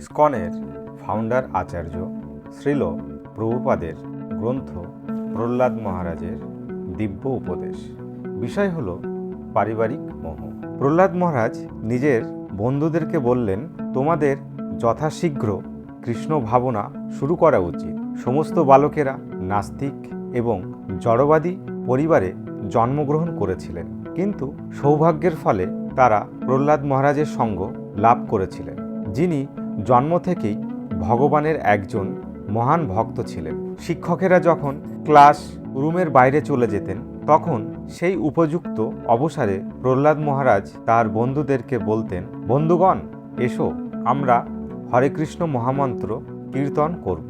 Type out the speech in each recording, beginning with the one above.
স্কনের founder আচার্য শ্রীল প্রভুপাদের গ্রন্থ প্রহ্লাদ মহারাজের দিব্য উপদেশ। বিষয় হল পারিবারিক মোহ। প্রহ্লাদ মহারাজ নিজের বন্ধুদেরকে বললেন, তোমাদের যথাশীঘ্র কৃষ্ণ ভাবনা শুরু করা উচিত। সমস্ত বালকেরা নাস্তিক এবং জড়বাদী পরিবারে জন্মগ্রহণ করেছিলেন। কিন্তু সৌভাগ্যের ফলে তারা প্রহ্লাদ মহারাজের সঙ্গ লাভ করেছিলেন। যিনি জন্ম থেকেই ভগবানের একজন মহান ভক্ত ছিলেন। শিক্ষকেরা যখন ক্লাস রুমের বাইরে চলে যেতেন, তখন সেই উপযুক্ত অবসরে প্রহ্লাদ মহারাজ তার বন্ধুদেরকে বলতেন, বন্ধুগণ, এসো, আমরা হরে কৃষ্ণ মহামন্ত্র কীর্তন করব।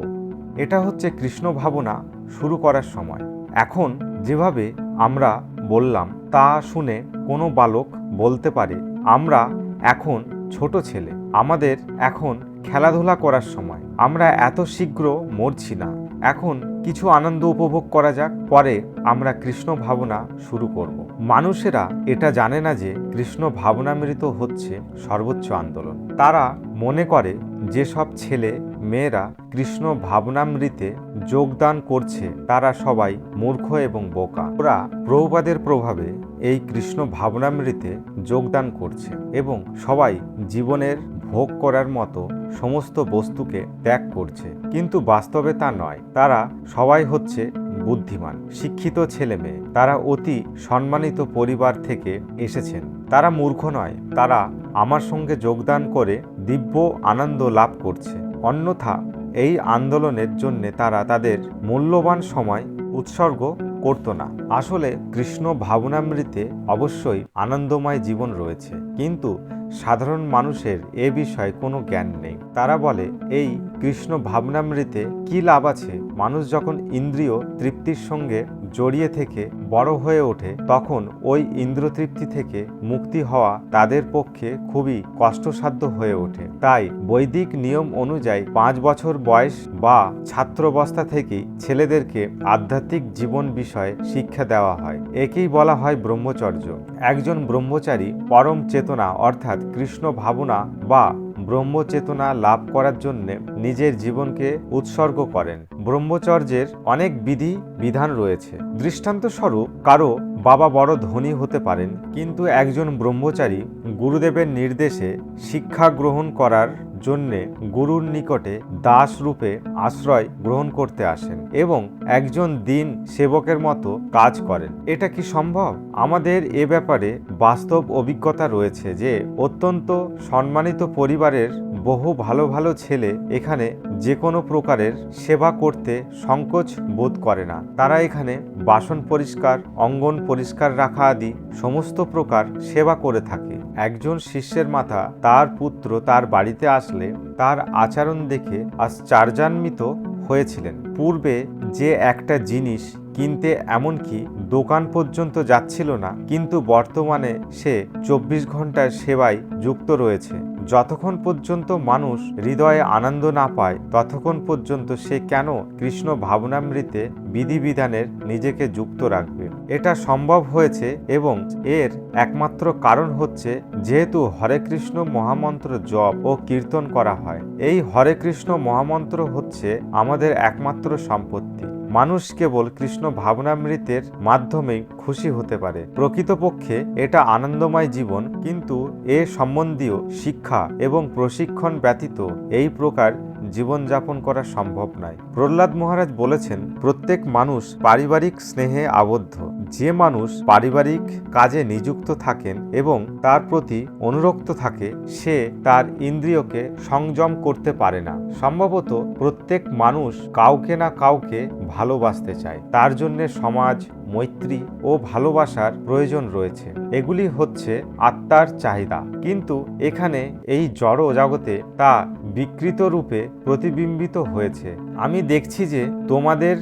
এটা হচ্ছে কৃষ্ণ ভাবনা শুরু করার সময়। এখন যেভাবে আমরা বললাম, তা শুনে কোনো বালক বলতে পারে, আমরা এখন ছোট ছেলে। আমাদের এখন খেলাধুলা করার সময়। আমরা এত শীঘ্র মরছি না। এখন কিছু আনন্দ উপভোগ করা যাক, পরে আমরা কৃষ্ণ ভাবনা শুরু করব। মানুষেরা এটা জানে না যে কৃষ্ণ ভাবনামৃত হচ্ছে সর্বোচ্চ আন্দোলন। তারা মনে করে যেসব ছেলে মেয়েরা কৃষ্ণ ভাবনামৃতে যোগদান করছে, তারা সবাই মূর্খ এবং বোকা। ওরা প্রভুপাদের প্রভাবে এই কৃষ্ণ ভাবনামৃতে যোগদান করছে এবং সবাই জীবনের ভোগ করার মতো সমস্ত বস্তুকে ত্যাগ করছে। কিন্তু বাস্তবে তা নয়। তারা সবাই হচ্ছে বুদ্ধিমান, শিক্ষিত ছেলে মেয়ে। তারা অতি সম্মানিত পরিবার থেকে এসেছেন। তারা মূর্খ নয়। তারা আমার সঙ্গে যোগদান করে দিব্য আনন্দ লাভ করছে। অন্যথা এই আন্দোলনের জন্য তারা তাদের মূল্যবান সময়, উৎসর্গ করত না। আসলে কৃষ্ণ ভাবনামৃতে অবশ্যই আনন্দময় জীবন রয়েছে। কিন্তু সাধারণ মানুষের এ বিষয়ে কোনো জ্ঞান নেই। তারা বলে, এই কৃষ্ণ ভাবনামৃতে কি লাভ আছে? মানুষ যখন ইন্দ্রিয় তৃপ্তির সঙ্গে জড়িয়ে থেকে বড় হয়ে ওঠে, তখন ওই ইন্দ্রতৃপ্তি থেকে মুক্তি হওয়া তাদের পক্ষে খুবই কষ্টসাধ্য হয়ে ওঠে। তাই বৈদিক নিয়ম অনুযায়ী পাঁচ বছর বয়স বা ছাত্রবস্থা থেকেই ছেলেদেরকে আধ্যাত্মিক জীবন বিষয়ে শিক্ষা দেওয়া হয়। একেই বলা হয় ব্রহ্মচর্য। একজন ব্রহ্মচারী পরম চেতনা অর্থাৎ কৃষ্ণ ভাবনা বা ব্রহ্মচেতনা লাভ করার জন্য নিজের জীবনকে উৎসর্গ করেন। ব্রহ্মচর্যের অনেক বিধি, বিধান রয়েছে। দৃষ্টান্ত স্বরূপ কারও বাবা বড় ধনী হতে পারেন, কিন্তু একজন ব্রহ্মচারী গুরুদেবের নির্দেশে শিক্ষা গ্রহণ করার জন্যে গুরুর নিকটে দাস রূপে আশ্রয় গ্রহণ করতে আসেন এবং একজন দিন সেবকের মতো কাজ করেন। এটা কি সম্ভব? আমাদের এ ব্যাপারে বাস্তব অভিজ্ঞতা রয়েছে যে অত্যন্ত সম্মানিত পরিবারের বহু ভালো ভালো ছেলে এখানে যে কোনো প্রকারের সেবা করতে সংকোচ বোধ করে না। তারা এখানে বাসন পরিষ্কার, অঙ্গন পরিষ্কার রাখা আদি সমস্ত প্রকার সেবা করে থাকে। একজন শিষ্যের মাথা তার পুত্র তার বাড়িতে আসলে তার আচরণ দেখে আশ্চর্যান্বিত হয়েছিলেন। পূর্বে যে একটা জিনিস কিনতে এমনকি দোকান পর্যন্ত যাচ্ছিল না, কিন্তু বর্তমানে সে চব্বিশ ঘণ্টার সেবায় যুক্ত রয়েছে। যতক্ষণ পর্যন্ত মানুষ হৃদয়ে আনন্দ না পায়, ততক্ষণ পর্যন্ত সে কেন কৃষ্ণ ভাবনামৃতে বিধিবিধানের নিজেকে যুক্ত রাখবে? এটা সম্ভব হয়েছে এবং এর একমাত্র কারণ হচ্ছে যেহেতু হরে কৃষ্ণ মহামন্ত্র জপ ও কীর্তন করা হয়। এই হরে কৃষ্ণ মহামন্ত্র হচ্ছে আমাদের একমাত্র সম্পত্তি। মানুষ কেবল কৃষ্ণ ভাবনামৃতের মাধ্যমেই খুশি হতে পারে। প্রকৃতপক্ষে এটা আনন্দময় জীবন, কিন্তু এ সম্বন্ধীয় শিক্ষা এবং প্রশিক্ষণ ব্যতীত এই প্রকার জীবনযাপন করা সম্ভব নয়। প্রহ্লাদ মহারাজ বলেছেন, প্রত্যেক মানুষ পারিবারিক স্নেহে আবদ্ধ। যে মানুষ পারিবারিক কাজে নিযুক্ত থাকেন এবং তার প্রতি অনুরক্ত থাকে, সে তার ইন্দ্রিয়কে সংযম করতে পারে না। সম্ভবত প্রত্যেক মানুষ কাউকে না কাউকে ভালোবাসতে চায়। তার জন্যে সমাজ মৈত্রী ও ভালোবাসার প্রয়োজন রয়েছে। এগুলি হচ্ছে আত্মার চাহিদা। কিন্তু এখানে এই জড় জগতে তা বিকৃত রূপে প্রতিবিম্বিত হয়েছে। আমি দেখছি যে তোমাদের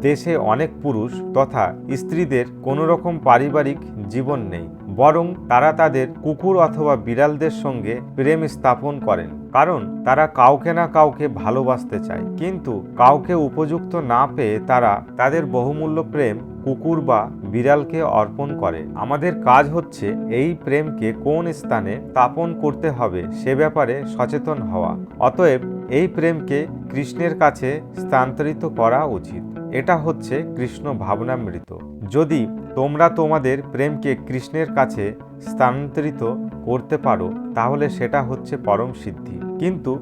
দেশে অনেক পুরুষ তথা স্ত্রীদের কোনো রকম পারিবারিক জীবন নেই। বরং তারা তাদের কুকুর অথবা বিড়ালদের সঙ্গে প্রেম স্থাপন করেন, কারণ তারা কাউকে না কাউকে ভালোবাসতে চায়। কিন্তু কাউকে উপযুক্ত না পেয়ে তারা তাদের বহুমূল্য প্রেম কুকুর বা বিড়ালকে অর্পণ করে। আমাদের কাজ হচ্ছে এই প্রেমকে কোন স্থানে স্থাপন করতে হবে সে ব্যাপারে সচেতন হওয়া। অতএব এই প্রেমকে কৃষ্ণের কাছে স্থানান্তরিত করা উচিত। এটা হচ্ছে কৃষ্ণ ভাবনামৃত। যদি তোমরা তোমাদের প্রেমকে কৃষ্ণের কাছে স্থানান্তরিত করতে পারো, তাহলে সেটা হচ্ছে পরম সিদ্ধি। কিন্তু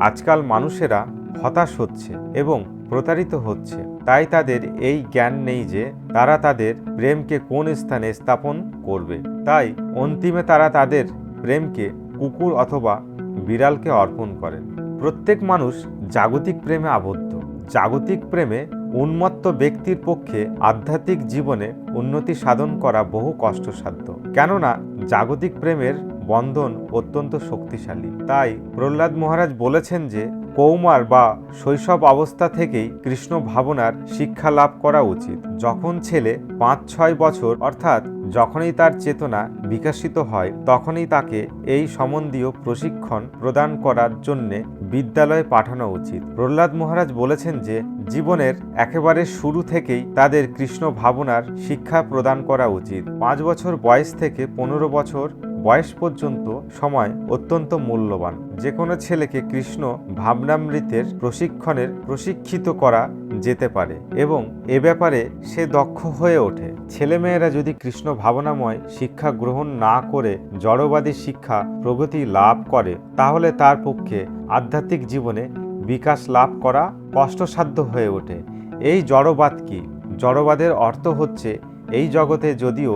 আজকাল মানুষেরা হতাশ হচ্ছে এবং প্রতারিত হচ্ছে। তাই তাদের এই জ্ঞান নেই যে তারা তাদের প্রেমকে কোন স্থানে স্থাপন করবে। তাই অন্তিমে তারা তাদের প্রেমকে কুকুর অথবা বিড়ালকে অর্পণ করেন। প্রত্যেক মানুষ জাগতিক প্রেমে আবদ্ধ। জাগতিক প্রেমে উন্মত্ত ব্যক্তির পক্ষে আধ্যাত্মিক জীবনে উন্নতি সাধন করা বহু কষ্টসাধ্য। কেননা, জাগতিক প্রেমের বন্ধন অত্যন্ত শক্তিশালী। তাই প্রহ্লাদ মহারাজ বলেছেন যে কৌমার বা শৈশব অবস্থা থেকেই কৃষ্ণ ভাবনার শিক্ষা লাভ করা উচিত। যখন ছেলে পাঁচ ছয় বছর, অর্থাৎ যখনই তার চেতনা বিকশিত হয়, তখনই তাকে এই সম্বন্ধীয় প্রশিক্ষণ প্রদান করার জন্য বিদ্যালয়ে পাঠানো উচিত। প্রহ্লাদ মহারাজ বলেছেন যে, জীবনের একেবারে শুরু থেকেই তাদের কৃষ্ণ ভাবনার শিক্ষা প্রদান করা উচিত। পাঁচ বছর বয়স থেকে পনেরো বছর বয়স পর্যন্ত সময় অত্যন্ত মূল্যবান। যে কোনো ছেলেকে কৃষ্ণ ভাবনামৃতের প্রশিক্ষণের প্রশিক্ষিত করা যেতে পারে এবং এ ব্যাপারে সে দক্ষ হয়ে ওঠে। ছেলেমেয়েরা যদি কৃষ্ণ ভাবনাময় শিক্ষা গ্রহণ না করে জড়বাদী শিক্ষা প্রগতি লাভ করে, তাহলে তার পক্ষে আধ্যাত্মিক জীবনে বিকাশ লাভ করা কষ্টসাধ্য হয়ে ওঠে। এই জড়বাদ কি? জড়বাদের অর্থ হচ্ছে, এই জগতে যদিও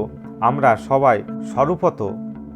আমরা সবাই স্বরূপত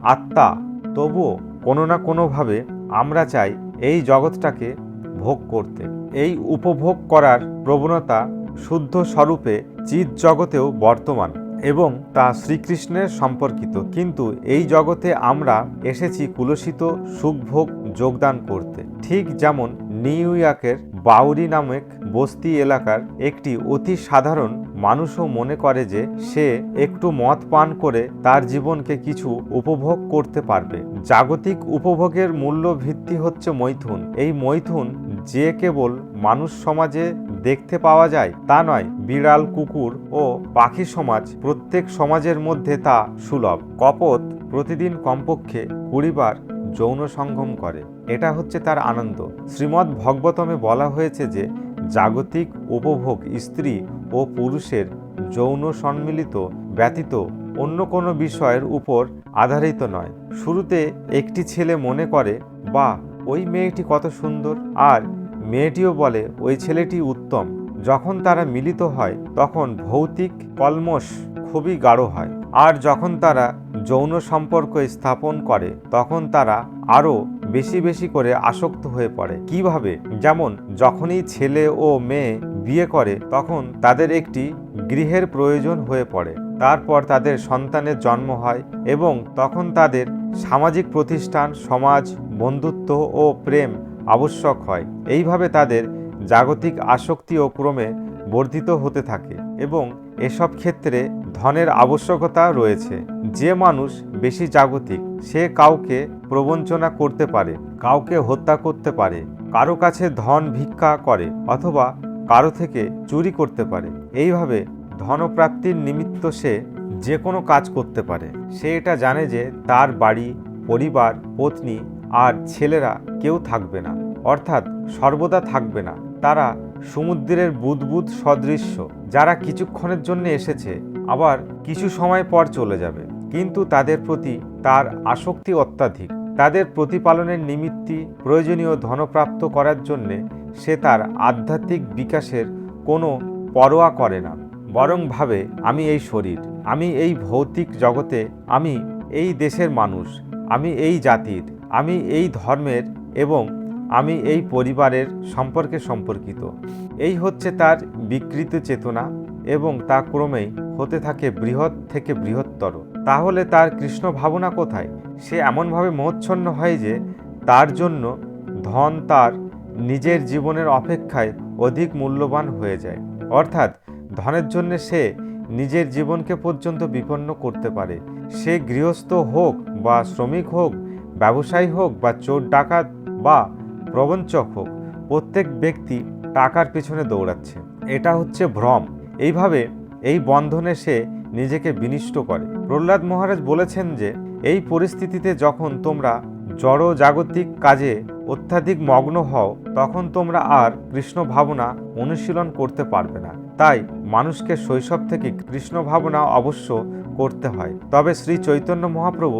আত্মা, তবুও কোনো না কোনোভাবে আমরা চাই এই জগৎটাকে ভোগ করতে। এই উপভোগ করার প্রবণতা শুদ্ধ স্বরূপে চিৎ জগতেও বর্তমান এবং তা শ্রীকৃষ্ণের সম্পর্কিত। কিন্তু এই জগতে আমরা এসেছি কুলসিত সুখভোগ যোগদান করতে। ঠিক যেমন নিউ ইয়র্কের বাউরি নামক বস্তি এলাকার একটি অতি সাধারণ মানুষও মনে করে যে সে একটু মদ পান করে তার জীবনকে কিছু উপভোগ করতে পারবে। জাগতিক উপভোগের মূল্য ভিত্তি হচ্ছে মৈথুন। এই মৈথুন যে কেবল মানুষ সমাজে দেখতে পাওয়া যায় তা নয়, বিড়াল, কুকুর ও পাখি সমাজ প্রত্যেক সমাজের মধ্যে তা সুলভ। কপত প্রতিদিন কমপক্ষে কুড়িবার যৌন সঙ্গম করে। এটা হচ্ছে তার আনন্দ। শ্রীমদ্ ভগবতমে বলা হয়েছে যে, জাগতিক উপভোগ স্ত্রী ও পুরুষের যৌন সম্মিলিত, ব্যতীত অন্য কোনো বিষয়ের উপর আধারিত নয়। শুরুতে একটি ছেলে মনে করে বা ওই মেয়েটি কত সুন্দর। আর মেয়েটিও বলে, ওই ছেলেটি উত্তম। যখন তারা মিলিত হয়, তখন ভৌতিক কলমশ খুবই গাঢ় হয়। আর যখন তারা যৌন সম্পর্ক স্থাপন করে, তখন তারা আরও বেশি বেশি করে আসক্ত হয়ে পড়ে। কীভাবে? যেমন, যখনই ছেলে ও মেয়ে বিয়ে করে, তখন তাদের একটি গৃহের প্রয়োজন হয়ে পড়ে। তারপর তাদের সন্তানের জন্ম হয় এবং তখন তাদের সামাজিক প্রতিষ্ঠান, সমাজ, বন্ধুত্ব ও প্রেম আবশ্যক হয়। এইভাবে তাদের জাগতিক আসক্তিও ক্রমে বর্ধিত হতে থাকে এবং এসব ক্ষেত্রে ধনের আবশ্যকতা রয়েছে। যে মানুষ বেশি জাগতিক, সে কাউকে প্রবঞ্চনা করতে পারে, কাউকে হত্যা করতে পারে, কারও কাছে ধন ভিক্ষা করে অথবা কারও থেকে চুরি করতে পারে। এইভাবে ধনপ্রাপ্তির নিমিত্ত সে যে কোনো কাজ করতে পারে। সে এটা জানে যে তার বাড়ি, পরিবার, পত্নী আর ছেলেরা কেউ থাকবে না। অর্থাৎ সর্বদা থাকবে না। তারা সমুদ্রের বুদবুদ সদৃশ্য, যারা কিছুক্ষণের জন্য এসেছে, আবার কিছু সময় পর চলে যাবে। কিন্তু তাদের প্রতি তার আসক্তি অত্যাধিক। তাদের প্রতিপালনের নিমিত্তি প্রয়োজনীয় ধনপ্রাপ্ত করার জন্যে সে তার আধ্যাত্মিক বিকাশের কোনো পরোয়া করে না। বরং ভাবে, আমি এই শরীর, আমি এই ভৌতিক জগতে, আমি এই দেশের মানুষ, আমি এই জাতির, আমি এই ধর্মের এবং আমি এই পরিবারের সম্পর্কে সম্পর্কিত। এই হচ্ছে তার বিকৃত চেতনা এবং তা ক্রমেই হতে থাকে বৃহৎ থেকে বৃহত্তর। তাহলে তার কৃষ্ণ ভাবনা কোথায়? সে এমনভাবে মোহচ্ছন্ন হয় যে তার জন্য ধন তার নিজের জীবনের অপেক্ষায় অধিক মূল্যবান হয়ে যায়। অর্থাৎ, ধনের জন্য সে নিজের জীবনকে পর্যন্ত বিপন্ন করতে পারে। সে গৃহস্থ হোক বা শ্রমিক হোক, ব্যবসায়ী হোক বা চোর ডাকাত বা প্রবঞ্চক হোক, প্রত্যেক ব্যক্তি টাকার পেছনে দৌড়াচ্ছে। এটা হচ্ছে ভ্রম। এইভাবে এই বন্ধনে সে নিজেকে বিনিষ্ট করে। প্রহ্লাদ মহারাজ বলেছেন যে, এই পরিস্থিতিতে যখন তোমরা জড় জাগতিক কাজে অত্যাধিক মগ্ন হও, তখন তোমরা আর কৃষ্ণ ভাবনা অনুশীলন করতে পারবে না। তাই মানুষকে শৈশব থেকে কৃষ্ণ ভাবনা অবশ্য করতে হয়। তবে শ্রী চৈতন্য মহাপ্রভু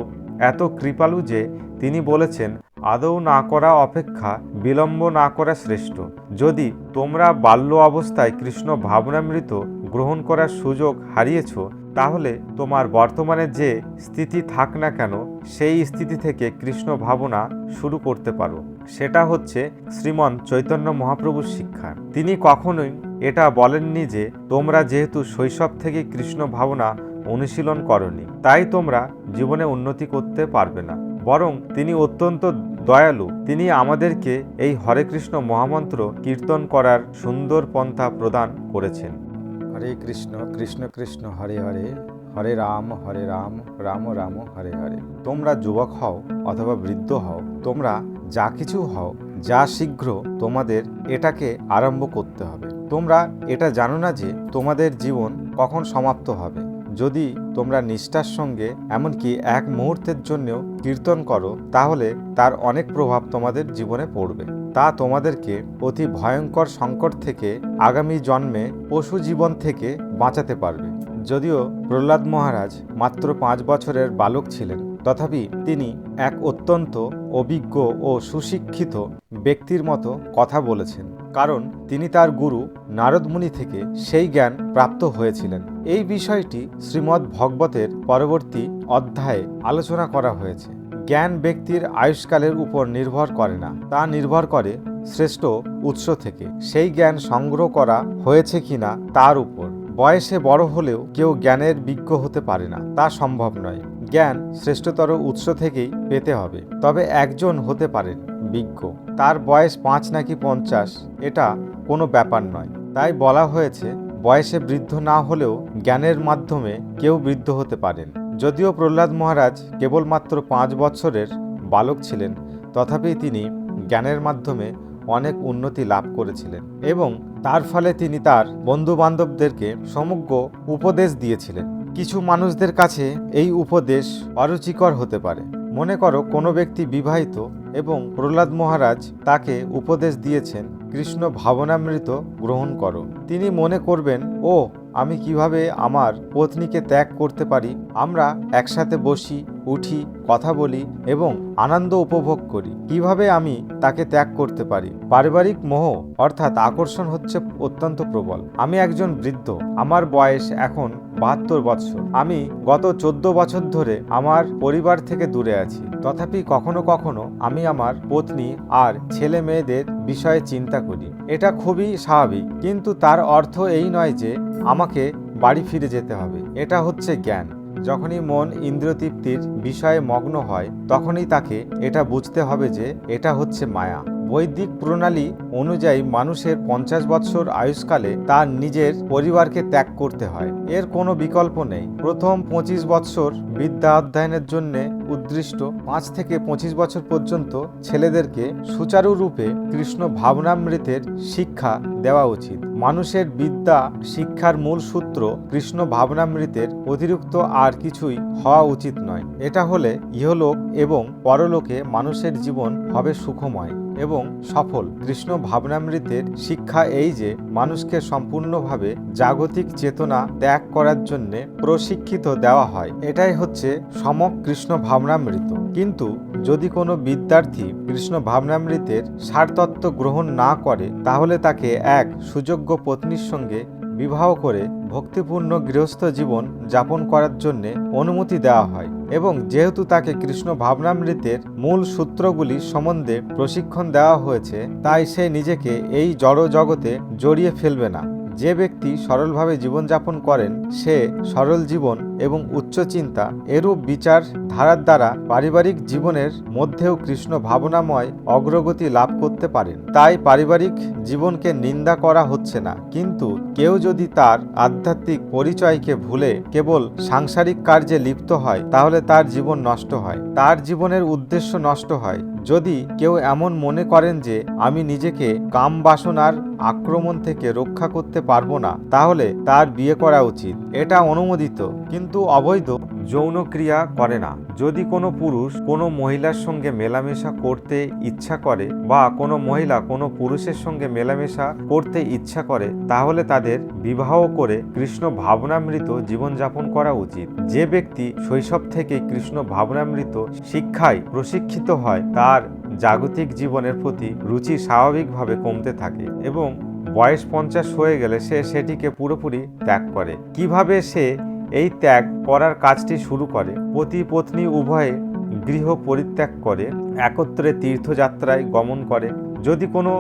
এত কৃপালু যে তিনি বলেছেন, আদৌ না করা অপেক্ষা বিলম্ব না করা শ্রেষ্ঠ। যদি তোমরা বাল্য অবস্থায় কৃষ্ণ ভাবনামৃত গ্রহণ করার সুযোগ হারিয়েছ তাহলে তোমার বর্তমানে যে স্থিতি থাক না কেন, সেই স্থিতি থেকে কৃষ্ণ ভাবনা শুরু করতে পারো। সেটা হচ্ছে শ্রীমন চৈতন্য মহাপ্রভুর শিক্ষা। তিনি কখনোই এটা বলেননি যে তোমরা যেহেতু শৈশব থেকে কৃষ্ণ ভাবনা অনুশীলন করনি, তাই তোমরা জীবনে উন্নতি করতে পারবে না। বরং তিনি অত্যন্ত দয়ালু। তিনি আমাদেরকে এই হরে কৃষ্ণ মহামন্ত্র কীর্তন করার সুন্দর পন্থা প্রদান করেছেন। হরে কৃষ্ণ কৃষ্ণ কৃষ্ণ, হরে হরে হরে রাম হরে রাম রাম রাম, হরে হরে। তোমরা যুবক হও অথবা বৃদ্ধ হও, তোমরা যা কিছু হও, যা শীঘ্র তোমাদের এটাকে আরম্ভ করতে হবে। তোমরা এটা জানো না যে তোমাদের জীবন কখন সমাপ্ত হবে। যদি তোমরা নিষ্ঠার সঙ্গে এমনকি এক মুহূর্তের জন্যও কীর্তন করো, তাহলে তার অনেক প্রভাব তোমাদের জীবনে পড়বে। তা তোমাদেরকে অতি ভয়ঙ্কর সংকট থেকে আগামী জন্মে পশু জীবন থেকে বাঁচাতে পারবে। যদিও প্রহ্লাদ মহারাজ মাত্র পাঁচ বছরের বালক ছিলেন, তথাপি তিনি এক অত্যন্ত অভিজ্ঞ ও সুশিক্ষিত ব্যক্তির মতো কথা বলেছেন। কারণ তিনি তার গুরু নারদমুনি থেকে সেই জ্ঞান প্রাপ্ত হয়েছিলেন। এই বিষয়টি শ্রীমদ্ ভগবতের পরবর্তী অধ্যায়ে আলোচনা করা হয়েছে। জ্ঞান ব্যক্তির আয়ুষ্কালের উপর নির্ভর করে না। তা নির্ভর করে শ্রেষ্ঠ উৎস থেকে। সেই জ্ঞান সংগ্রহ করা হয়েছে কিনা তার উপর। বয়সে বড় হলেও কেউ জ্ঞানের বিজ্ঞ হতে পারে না। তা সম্ভব নয়। জ্ঞান শ্রেষ্ঠতর উৎস থেকেই পেতে হবে। তবে একজন হতে পারেন বিজ্ঞ। তার বয়স পাঁচ নাকি পঞ্চাশ, এটা কোনো ব্যাপার নয়। তাই বলা হয়েছে, বয়সে বৃদ্ধ না হলেও জ্ঞানের মাধ্যমে কেউ বৃদ্ধ হতে পারেন। যদিও প্রহ্লাদ মহারাজ কেবলমাত্র পাঁচ বছরের বালক ছিলেন, তথাপি তিনি জ্ঞানের মাধ্যমে অনেক উন্নতি লাভ করেছিলেন এবং তার ফলে তিনি তার বন্ধু বান্ধবদেরকে সমগ্র উপদেশ দিয়েছিলেন। কিছু মানুষদের কাছে এই উপদেশ অরুচিকর হতে পারে। মনে করো কোনো ব্যক্তি বিবাহিত এবং প্রহ্লাদ মহারাজ তাকে উপদেশ দিয়েছেন, কৃষ্ণ ভাবনামৃত গ্রহণ করো। তিনি মনে করবেন ও আমি কীভাবে আমার পত্নীকে ত্যাগ করতে পারি? আমরা একসাথে বসি উঠি, কথা বলি এবং আনন্দ উপভোগ করি। কীভাবে আমি তাকে ত্যাগ করতে পারি? পারিবারিক মোহ অর্থাৎ আকর্ষণ হচ্ছে অত্যন্ত প্রবল। আমি একজন বৃদ্ধ, আমার বয়স এখন বাহাত্তর বছর। আমি গত চোদ্দ বছর ধরে আমার পরিবার থেকে দূরে আছি। তথাপি কখনো কখনো আমি আমার পত্নী আর ছেলে মেয়েদের বিষয়ে চিন্তা করি। এটা খুবই স্বাভাবিক, কিন্তু তার অর্থ এই নয় যে আমাকে বাড়ি ফিরে যেতে হবে। এটা হচ্ছে জ্ঞান। যখনই মন ইন্দ্রতৃপ্তির বিষয়ে মগ্ন হয়, তখনই তাকে এটা বুঝতে হবে যে এটা হচ্ছে মায়া। বৈদিক প্রণালী অনুযায়ী মানুষের পঞ্চাশ বৎসর আয়ুষ্কালে তার নিজের পরিবারকে ত্যাগ করতে হয়। এর কোনো বিকল্প নেই। প্রথম পঁচিশ বৎসর বিদ্যা অধ্যয়নের জন্য উদ্দৃষ্ট পাঁচ থেকে পঁচিশ বছর পর্যন্ত ছেলেদেরকে সুচারুরূপে কৃষ্ণ ভাবনামৃতের শিক্ষা দেওয়া উচিত। মানুষের বিদ্যা শিক্ষার মূল সূত্র কৃষ্ণ ভাবনামৃতের অতিরিক্ত আর কিছুই হওয়া উচিত নয়। এটা হলে ইহলোক এবং পরলোকে মানুষের জীবন হবে সুখময়। এবং সফল। কৃষ্ণ ভাবনামৃতের শিক্ষা এই যে, মানুষকে সম্পূর্ণভাবে জাগতিক চেতনা ত্যাগ করার জন্য প্রশিক্ষিত দেওয়া হয়। এটাই হচ্ছে সমক কৃষ্ণ ভাবনামৃত। কিন্তু যদি কোনো বিদ্যার্থী কৃষ্ণ ভাবনামৃতের সারতত্ত্ব গ্রহণ না করে, তাহলে তাকে এক সুযোগ্য পত্নীর সঙ্গে বিবাহ করে ভক্তিপূর্ণ গৃহস্থ জীবন যাপন করার জন্য অনুমতি দেওয়া হয় এবং যেহেতু তাকে কৃষ্ণ ভাবনামৃতের মূল সূত্রগুলি সম্বন্ধে প্রশিক্ষণ দেওয়া হয়েছে, তাই সে নিজেকে এই জড় জগতে জড়িয়ে ফেলবে না। যে ব্যক্তি সরলভাবে জীবনযাপন করেন, সে সরল জীবন এবং উচ্চ চিন্তা এরূপ বিচার ধারার দ্বারা পারিবারিক জীবনের মধ্যেও কৃষ্ণ ভাবনাময় অগ্রগতি লাভ করতে পারেন। তাই পারিবারিক জীবনকে নিন্দা করা হচ্ছে না। কিন্তু কেউ যদি তার আধ্যাত্মিক পরিচয়কে ভুলে কেবল সাংসারিক কার্যে লিপ্ত হয়, তাহলে তার জীবন নষ্ট হয়। তার জীবনের উদ্দেশ্য নষ্ট হয়। যদি কেউ এমন মনে করেন যে আমি নিজেকে কাম বাসনার আক্রমণ থেকে রক্ষা করতে পারব না, তাহলে তার বিয়ে করা উচিত। এটা অনুমোদিত, কিন্তু অবৈধ যৌন ক্রিয়া করে না। যদি কোনো পুরুষ কোনো মহিলার সঙ্গে মেলামেশা করতে ইচ্ছা করে বা কোনো মহিলা কোনো পুরুষের সঙ্গে মেলামেশা করতে ইচ্ছা করে, তাহলে তাদের বিবাহ করে কৃষ্ণ ভাবনামৃত জীবনযাপন করা উচিত। যে ব্যক্তি শৈশব থেকে কৃষ্ণ ভাবনামৃত শিক্ষায় প্রশিক্ষিত হয়, তার জাগতিক জীবনের প্রতি রুচি স্বাভাবিকভাবে কমতে থাকে এবং বয়স পঞ্চাশ হয়ে গেলে সে সেটিকে পুরোপুরি ত্যাগ করে। কীভাবে সে এই ত্যাগ করার কাজটি শুরু করে? পতি পত্নী উভয়ে গৃহ পরিত্যাগ করে, একত্রে তীর্থযাত্রায় গমন করে। যদি কোনো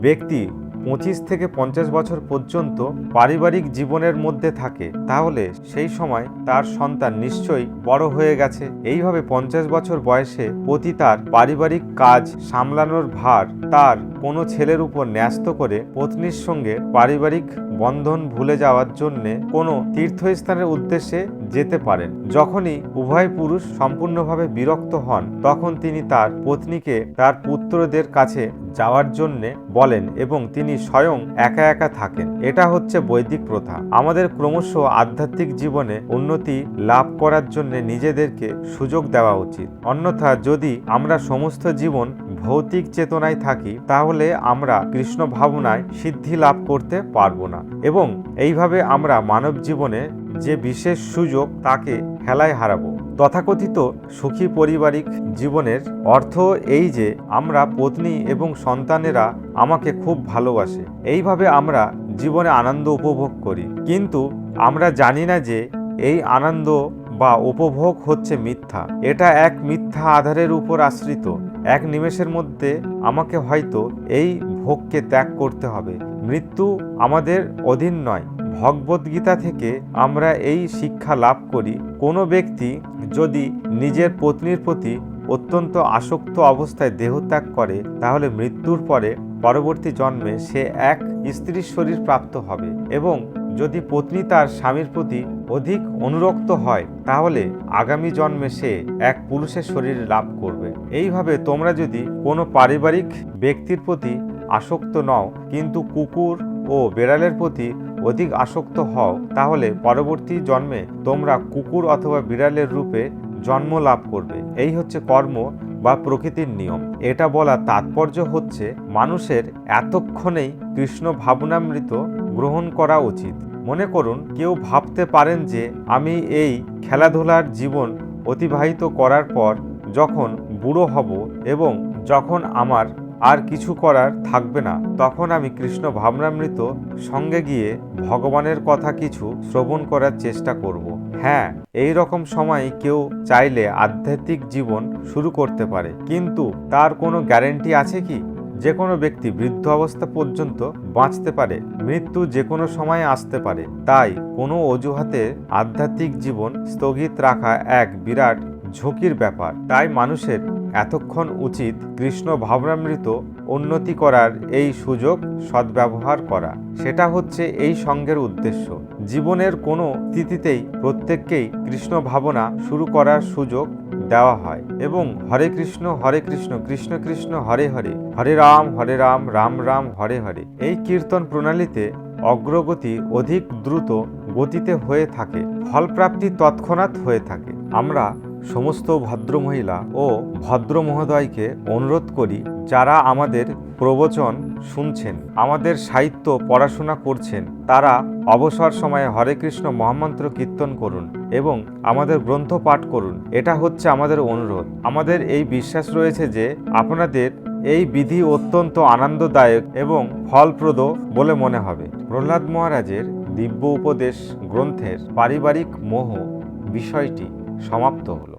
ব্যক্তি পঁচিশ থেকে পঞ্চাশ বছর পর্যন্ত পারিবারিক জীবনের মধ্যে থাকে, তাহলে সেই সময় তার সন্তান নিশ্চয়ই বড় হয়ে গেছে। এইভাবে পঞ্চাশ বছর বয়সে পতি তার পারিবারিক কাজ সামলানোর ভার তার কোনো ছেলের উপর ন্যস্ত করে পত্নীর সঙ্গে পারিবারিক বন্ধন ভুলে যাওয়ার জন্যে কোনো তীর্থস্থানের উদ্দেশ্যে যেতে পারেন। যখনই উভয় পুরুষ সম্পূর্ণভাবে বিরক্ত হন, তখন তিনি তার পত্নীকে তার পুত্রদের কাছে যাওয়ার জন্য বলেন এবং তিনি স্বয়ং একা একা থাকেন। এটা হচ্ছে বৈদিক প্রথা। আমাদের ক্রমশ আধ্যাত্মিক জীবনে উন্নতি লাভ করার জন্য নিজেদেরকে সুযোগ দেওয়া উচিত। অন্যথা যদি আমরা সমস্ত জীবন ভৌতিক চেতনায় থাকি তাহলে আমরা কৃষ্ণ ভাবনায় সিদ্ধি লাভ করতে পারব না। এবং এইভাবে আমরা মানব জীবনে যে বিশেষ সুযোগ তাকে হেলায় হারাবো। তথাকথিত সুখী পারিবারিক জীবনের অর্থ এই যে আমরা পত্নী এবং সন্তানেরা আমাকে খুব ভালোবাসে। এইভাবে আমরা জীবনে আনন্দ উপভোগ করি। কিন্তু আমরা জানি না যে এই আনন্দ বা উপভোগ হচ্ছে মিথ্যা। এটা এক মিথ্যা আধারের উপর আশ্রিত। এক নিমেষের মধ্যে আমাকে হয়তো এই ভোগকে ত্যাগ করতে হবে। মৃত্যু আমাদের অধীন নয়। ভগবদ্গীতা থেকে আমরা এই শিক্ষা লাভ করি, কোনো ব্যক্তি যদি নিজের পত্নীর প্রতি অত্যন্ত আসক্ত অবস্থায় দেহত্যাগ করে, তাহলে মৃত্যুর পরে পরবর্তী জন্মে সে এক স্ত্রীর শরীর প্রাপ্ত হবে এবং যদি পত্নী তার স্বামীর প্রতি অধিক অনুরক্ত হয়, তাহলে আগামী জন্মে সে এক পুরুষের শরীর লাভ করবে। এইভাবে তোমরা যদি কোনো পারিবারিক ব্যক্তির প্রতি আসক্ত নও, কিন্তু কুকুর ও বেড়ালের প্রতি অধিক আসক্ত হও, তাহলে পরবর্তী জন্মে তোমরা কুকুর অথবা বিড়ালের রূপে জন্ম লাভ করবে। এই হচ্ছে কর্ম বা প্রকৃতির নিয়ম। এটা বলা তাৎপর্য হচ্ছে, মানুষের এতক্ষণেই কৃষ্ণ ভাবনামৃত গ্রহণ করা উচিত। মনে করুন, কেউ ভাবতে পারেন যে, আমি এই খেলাধুলার জীবন অতিবাহিত করার পর যখন বুড়ো হব এবং যখন আমার আর কিছু করার থাকবে না, তখন আমি কৃষ্ণ ভাবনামৃত সঙ্গে গিয়ে ভগবানের কথা কিছু শ্রবণ করার চেষ্টা করব। হ্যাঁ এই রকম সময় কেউ চাইলে আধ্যাত্মিক জীবন শুরু করতে পারে। কিন্তু তার কোনো গ্যারেন্টি আছে কি? যে কোনো ব্যক্তি বৃদ্ধ অবস্থা পর্যন্ত বাঁচতে পারে, মৃত্যু যে কোনো সময় আসতে পারে। তাই কোনো অজুহাতে আধ্যাত্মিক জীবন স্থগিত রাখা এক বিরাট ঝুঁকির ব্যাপার। তাই মানুষের এতক্ষণ উচিত কৃষ্ণ ভাবনামৃত উন্নতি করার এই সুযোগ সদ্ব্যবহার করা। সেটা হচ্ছে এই সঙ্গের উদ্দেশ্য। জীবনের কোনো স্থিতিতেই প্রত্যেককেই কৃষ্ণ ভাবনা শুরু করার সুযোগ দেওয়া হয় এবং হরে কৃষ্ণ হরে কৃষ্ণ কৃষ্ণ কৃষ্ণ, হরে হরে হরে রাম হরে রাম রাম রাম, হরে হরে। এই কীর্তন প্রণালীতে অগ্রগতি অধিক দ্রুত গতিতে হয়ে থাকে, ফলপ্রাপ্তি তৎক্ষণাৎ হয়ে থাকে। আমরা সমস্ত ভদ্রমহিলা ও ভদ্র মহোদয়কে অনুরোধ করি, যারা আমাদের প্রবচন শুনছেন, আমাদের সাহিত্য পড়াশোনা করছেন, তারা অবসর সময়ে হরে কৃষ্ণ মহামন্ত্র কীর্তন করুন এবং আমাদের গ্রন্থ পাঠ করুন। এটা হচ্ছে আমাদের অনুরোধ। আমাদের এই বিশ্বাস রয়েছে যে আপনাদের এই বিধি অত্যন্ত আনন্দদায়ক এবং ফলপ্রদ বলে মনে হবে। প্রহ্লাদ মহারাজের দিব্য উপদেশ গ্রন্থের পারিবারিক মোহ বিষয়টি সমাপ্ত হল।